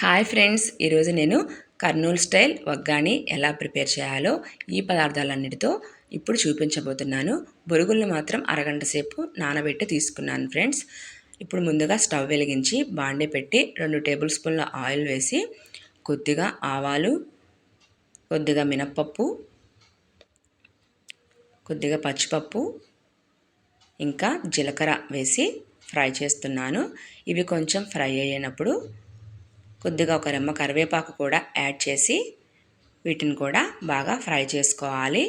Hi friends ఈరోజు నేను Kurnool style vaggani ఎలా ప్రిపేర్ చేయాలో ఈ పదార్థాలన్నిటితో ఇప్పుడు చూపించబోతున్నాను. బొరుగులను మాత్రం అరగంట సేపు నానబెట్టి తీసుకున్నాను ఫ్రెండ్స్. ఇప్పుడు ముందుగా స్టవ్ వెలిగించి బాండి పెట్టి రెండు టేబుల్ స్పూన్ల ఆయిల్ వేసి కొద్దిగా ఆవాలు కొద్దిగా మినప్పప్పు కొద్దిగా పచ్చిపప్పు ఇంకా జీలకర్ర వేసి ఫ్రై చేస్తున్నాను. ఇవి కొంచెం ఫ్రై అయినప్పుడు కొద్దిగా ఒక రెమ్మ కరివేపాకు కూడా యాడ్ చేసి వీటిని కూడా బాగా ఫ్రై చేసుకోవాలి.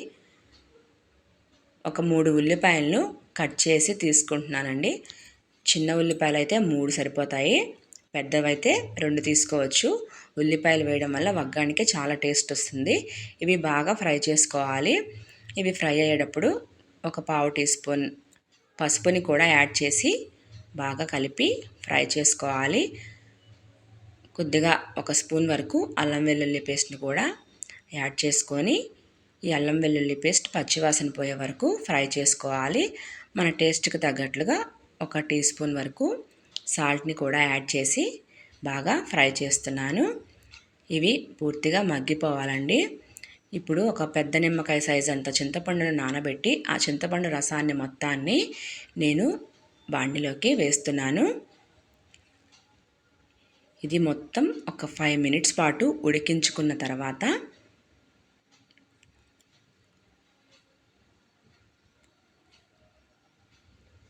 ఒక మూడు ఉల్లిపాయలను కట్ చేసి తీసుకుంటున్నానండి. చిన్న ఉల్లిపాయలు అయితే మూడు సరిపోతాయి. పెద్దవైతే రెండు తీసుకోవచ్చు. ఉల్లిపాయలు వేయడం వల్ల వగ్గానికి చాలా టేస్ట్ వస్తుంది. ఇవి బాగా ఫ్రై చేసుకోవాలి. ఇవి ఫ్రై అయ్యేటప్పుడు ఒక పావు టీ స్పూన్ పసుపుని కూడా యాడ్ చేసి బాగా కలిపి ఫ్రై చేసుకోవాలి. కొద్దిగా ఒక స్పూన్ వరకు అల్లం వెల్లుల్లి పేస్ట్ని కూడా యాడ్ చేసుకొని ఈ అల్లం వెల్లుల్లి పేస్ట్ పచ్చివాసన పోయే వరకు ఫ్రై చేసుకోవాలి. మన టేస్ట్కి తగ్గట్లుగా ఒక టీ స్పూన్ వరకు సాల్ట్ని కూడా యాడ్ చేసి బాగా ఫ్రై చేస్తున్నాను. ఇవి పూర్తిగా మగ్గిపోవాలండి. ఇప్పుడు ఒక పెద్ద నిమ్మకాయ సైజ్ అంత చింతపండును నానబెట్టి ఆ చింతపండు రసాన్ని మొత్తాన్ని నేను బాండిలోకి వేస్తున్నాను. ఇది మొత్తం ఒక ఫైవ్ మినిట్స్ పాటు ఉడికించుకున్న తర్వాత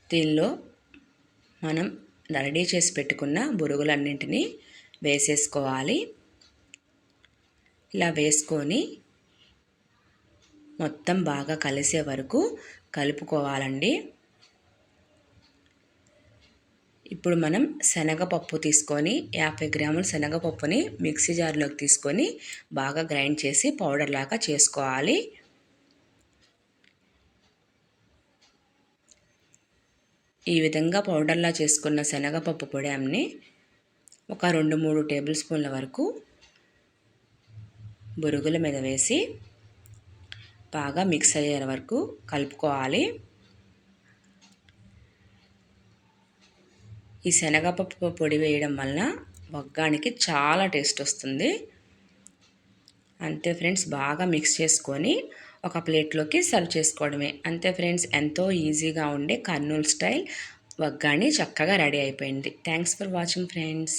దీనిలో మనం రెడీ చేసి పెట్టుకున్న బురుగులన్నింటినీ వేసేసుకోవాలి. ఇలా వేసుకొని మొత్తం బాగా కలిసే వరకు కలుపుకోవాలండి. ఇప్పుడు మనం శనగపప్పు తీసుకొని యాభై గ్రాముల శనగపప్పుని మిక్సీ జార్లోకి తీసుకొని బాగా గ్రైండ్ చేసి పౌడర్ లాగా చేసుకోవాలి. ఈ విధంగా పౌడర్లా చేసుకున్న శనగపప్పు పొడి ఒక రెండు మూడు టేబుల్ స్పూన్ల వరకు బురుగుల మీద వేసి బాగా మిక్స్ అయ్యే వరకు కలుపుకోవాలి. ఈ శనగపప్పు పొడి వేయడం వలన వగ్గానికి చాలా టేస్ట్ వస్తుంది. అంతే ఫ్రెండ్స్ బాగా మిక్స్ చేసుకొని ఒక ప్లేట్లోకి సర్వ్ చేసుకోవడమే. అంతే ఫ్రెండ్స్ ఎంతో ఈజీగా ఉండే కర్నూలు స్టైల్ వగ్గాని చక్కగా రెడీ అయిపోయింది. Thanks for watching friends.